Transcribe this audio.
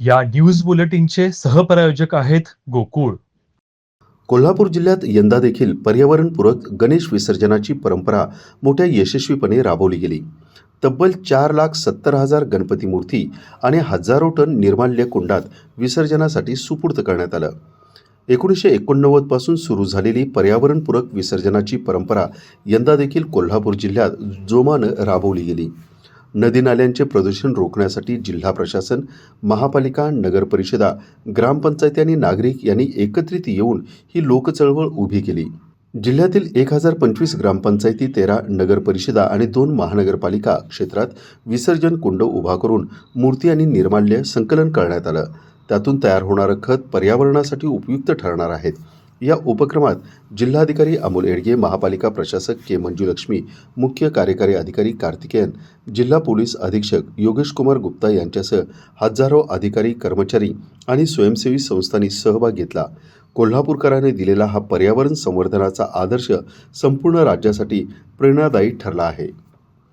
या न्यूज बुलेटिनचे सहप्रायोजक आहेत गोकुळ. कोल्हापूर जिल्ह्यात यंदा देखील पर्यावरणपूरक गणेश विसर्जनाची परंपरा मोठ्या यशस्वीपणे राबवली गेली. तब्बल चार लाख सत्तर हजार गणपती मूर्ती आणि हजारो टन निर्माल्य कुंडात विसर्जनासाठी सुपूर्द करण्यात आलं. एकोणीसशे एकोणनव्वदपासून सुरू झालेली पर्यावरणपूरक विसर्जनाची परंपरा यंदा देखील कोल्हापूर जिल्ह्यात जोमानं राबवली गेली. नदी नाल्यांचे प्रदूषण रोखण्यासाठी जिल्हा प्रशासन महापालिका नगरपरिषदा ग्रामपंचायती आणि नागरिक यांनी एकत्रित येऊन ही लोकचळवळ उभी केली. जिल्ह्यातील एक हजार पंचवीस ग्रामपंचायती तेरा नगरपरिषदा आणि दोन महानगरपालिका क्षेत्रात विसर्जन कुंड उभा करून मूर्ती आणि निर्माल्य संकलन करण्यात आलं. त्यातून तयार होणारं खत पर्यावरणासाठी उपयुक्त ठरणार आहेत. या उपक्रमात जिल्हाधिकारी अमोल एडगे महापालिका प्रशासक के मंजुलक्ष्मी मुख्य कार्यकारी अधिकारी कार्तिकेयन जिल्हा पोलीस अधीक्षक योगेश कुमार गुप्ता यांच्यासह हजारो अधिकारी कर्मचारी आणि स्वयंसेवी संस्थांनी सहभाग घेतला. कोल्हापूरकरांनी दिलेला हा पर्यावरण संवर्धनाचा आदर्श संपूर्ण राज्यासाठी प्रेरणादायी ठरला आहे.